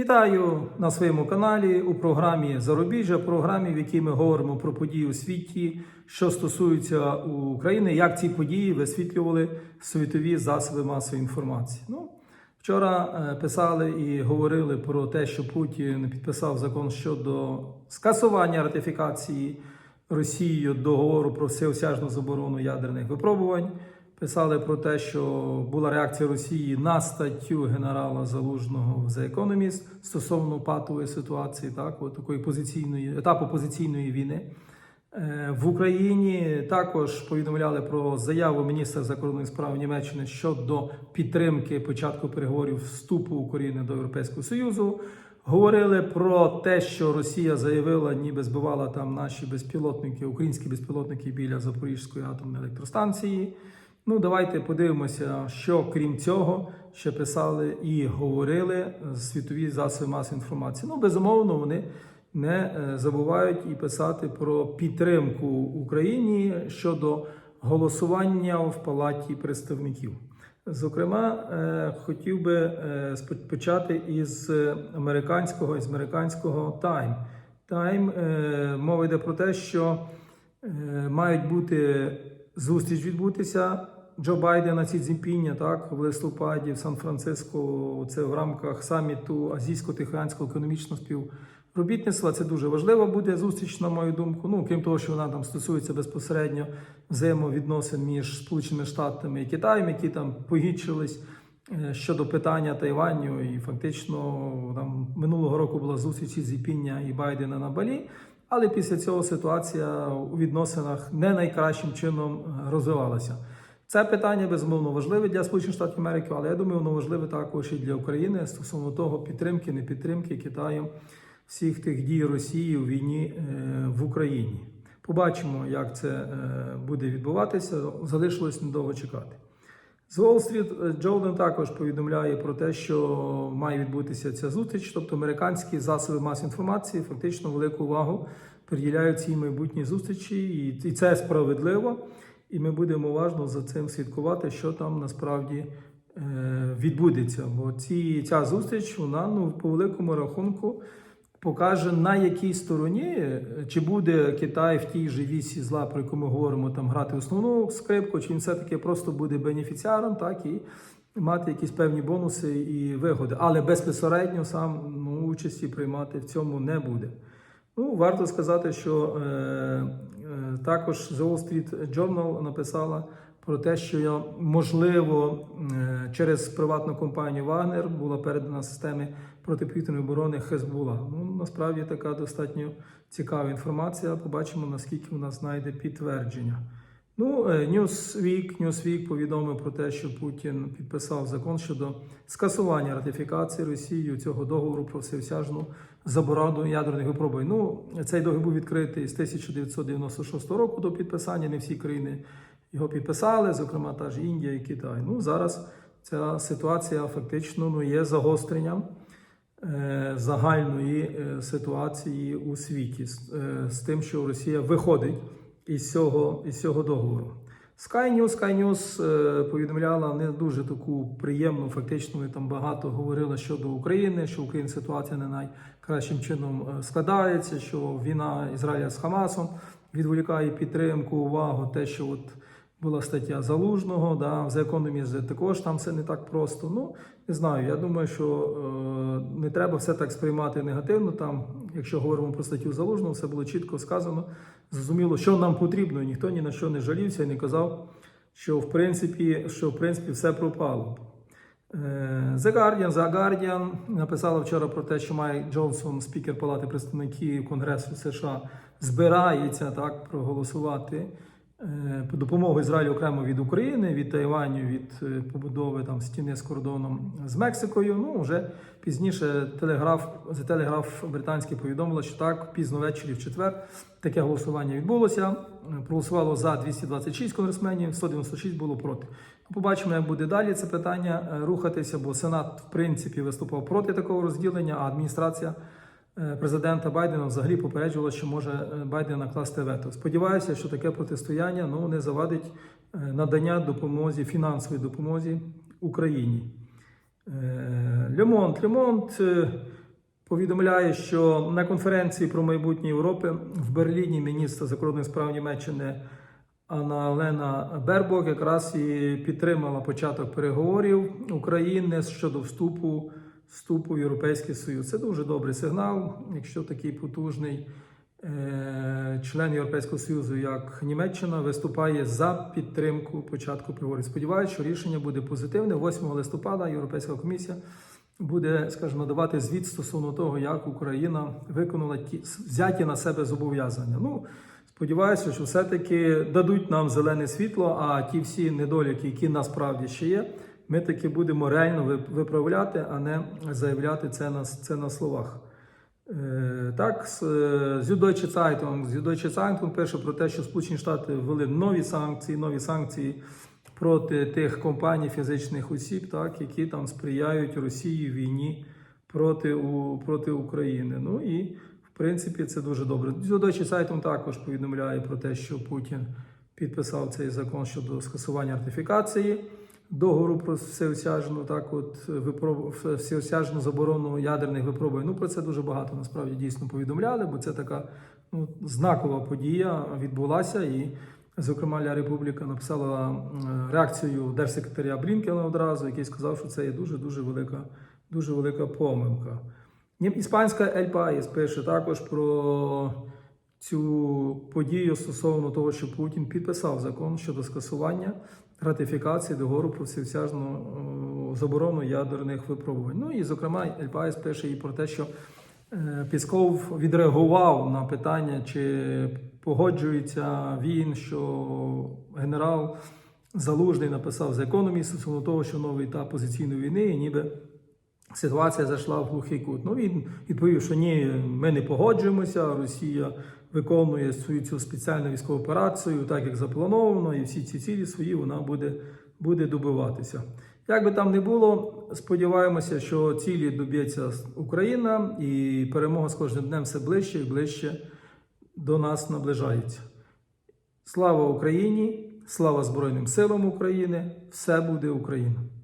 Вітаю на своєму каналі у програмі Зарубіжжя, програмі, в якій ми говоримо про події у світі, що стосуються України, як ці події висвітлювали світові засоби масової інформації. Ну, вчора е, писали і говорили про те, що Путін підписав закон щодо скасування ратифікації Росією договору про всеосяжну заборону ядерних випробувань. Писали про те, що була реакція Росії на статтю генерала Залужного в The Economist стосовно патової ситуації, так, от такої позиційної етапу позиційної війни. Е, В Україні також повідомляли про заяву міністра закордонних справ Німеччини щодо підтримки початку переговорів вступу України до Європейського Союзу. Говорили про те, що Росія заявила, ніби збивала там наші безпілотники, українські безпілотники біля Запорізької атомної електростанції. Ну, давайте подивимося, що крім цього ще писали і говорили світові засоби масової інформації. Ну, безумовно, вони не е, забувають і писати про підтримку Україні щодо голосування в палаті представників. Зокрема, е, хотів би е, почати із американського із американського Time. Time мова йде про те, що мають бути зустріч відбутися Джо Байдена Сі Цзіньпіня, так в листопаді в Сан-Франциско. Це в рамках саміту Азійсько-Тихоокеанського економічного співробітництва. Це дуже важлива буде зустріч, на мою думку. Ну крім того, що вона там стосується безпосередньо взаємовідносин між Сполученими Штатами і Китаєм, які там погіршились е, щодо питання Тайваню. І фактично там минулого року була зустріч із Зіпіння і Байдена на Балі. Але після цього ситуація у відносинах не найкращим чином е, розвивалася. Це питання безумовно важливе для Сполучених Штатів Америки, але я думаю, воно важливе також і для України стосовно того підтримки, не підтримки Китаєм всіх тих дій Росії у війні е, в Україні. Побачимо, як це е, буде відбуватися. Залишилось недовго чекати. З Уолл-стріт Джолден також повідомляє про те, що має відбутися ця зустріч, тобто американські засоби масової інформації фактично велику увагу приділяють цій майбутній зустрічі, і це справедливо. І ми будемо уважно за цим слідкувати, що там насправді е, відбудеться. Бо ці, ця зустріч, вона ну, по великому рахунку покаже, на якій стороні, е, чи буде Китай в тій же вісі зла, про яку ми говоримо, там грати основну скрипку, чи він все-таки просто буде бенефіціаром, так і мати якісь певні бонуси і вигоди. Але безпосередньо сам ну, участі приймати в цьому не буде. Ну, варто сказати, що е, е, також The Wall Street Journal написала про те, що можливо е, через приватну компанію Вагнер була передана системи протиповітряної оборони Хезбула. Ну, насправді така достатньо цікава інформація. Побачимо, наскільки вона знайде підтвердження. Ну, е, Newsweek, Newsweek повідомив про те, що Путін підписав закон щодо скасування ратифікації Росією цього договору про всеосяжну заборону ядерних випробувань. Ну, цей договір був відкритий з 1996 року до підписання. Не всі країни його підписали, зокрема та ж Індія і Китай. Ну, зараз ця ситуація фактично ну, є загостренням е, загальної е, ситуації у світі з, е, з тим, що Росія виходить із цього, із цього договору. Sky News, Sky News е, повідомляла не дуже таку приємну, фактично вони там багато говорили щодо України, що в Україні ситуація не найкращим чином е, складається, що війна Ізраїля з Хамасом відволікає підтримку, увагу, те, що от була стаття Залужного, да, The Economist також там все не так просто. Ну, не знаю, я думаю, що е, не треба все так сприймати негативно. Там, якщо говоримо про статтю Залужного, все було чітко сказано. Зрозуміло, що нам потрібно, ніхто ні на що не жалівся і не казав, що в принципі, що в принципі все пропало. Е, The Guardian, The Guardian написала вчора про те, що Майк Джонсон, спікер Палати представників Конгресу США, збирається так проголосувати допомогу Ізраїлю окремо від України, від Тайваню, від е, побудови там стіни з кордоном з Мексикою. Ну вже пізніше телеграф The Telegraph британський повідомило, що так пізно ввечері в четвер таке голосування відбулося. Е, Проголосувало за 226 конгресменів, 196 було проти. Ну, Побачимо, як буде далі це питання е, рухатися, бо Сенат, в принципі, виступав проти такого розділення, а адміністрація е, президента Байдена взагалі попереджувала, що може е, Байден накласти вето. Сподіваюся, що таке протистояння ну, не завадить е, надання допомозі, фінансової допомозі Україні. Е, Лемонт, Лемонт е, повідомляє, що на конференції про майбутнє Європи в Берліні міністр закордонних справ Німеччини Анна Олена Бербок якраз і підтримала початок переговорів України щодо вступу, вступу в Європейський Союз. Це дуже добрий сигнал, якщо такий потужний е, член Європейського Союзу, як Німеччина, виступає за підтримку початку переговорів. Сподіваюся, що рішення буде позитивне. 8 листопада Європейська комісія буде, скажімо, давати звіт стосовно того, як Україна виконала ті взяті на себе зобов'язання. Ну, сподіваюся, що все-таки дадуть нам зелене світло, а ті всі недоліки, які насправді ще є, ми таки будемо реально виправляти, а не заявляти це на, це на словах. Е, Так, з е, Süddeutsche Zeitung, Süddeutsche Zeitung пише про те, що Сполучені Штати ввели нові санкції, нові санкції проти тих компаній фізичних осіб, так, які там сприяють Росії війні проти, у, проти України. Ну і в принципі це дуже добре. Süddeutsche Zeitung також повідомляє про те, що Путін підписав цей закон щодо скасування ратифікації договору про всеосяжну, так от випроб... всеосяжну заборону ядерних випробувань. Ну про це дуже багато насправді дійсно повідомляли, бо це така ну, знакова подія відбулася і. Зокрема, Ля Републіка написала реакцію держсекретаря Блінкена одразу, який сказав, що це є дуже дуже велика, дуже велика помилка. Іспанська Ель Паїс пише також про цю подію стосовно того, що Путін підписав закон щодо скасування ратифікації договору про всеосяжну е, заборону ядерних випробувань. Ну і зокрема, Ельпайс пише і про те, що Е, Пісков відреагував на питання, чи погоджується він, що генерал Залужний написав з економії стосовно того, що новий етап позиційної війни, і ніби ситуація зайшла в глухий кут. Ну він відповів, що ні, ми не погоджуємося. Росія виконує свою цю спеціальну військову операцію, так як заплановано, і всі ці цілі свої вона буде, буде добиватися. Як би там не було, сподіваємося, що цілі доб'ється Україна, і перемога з кожним днем все ближче і ближче до нас наближається. Слава Україні! Слава Збройним силам України! Все буде Україна!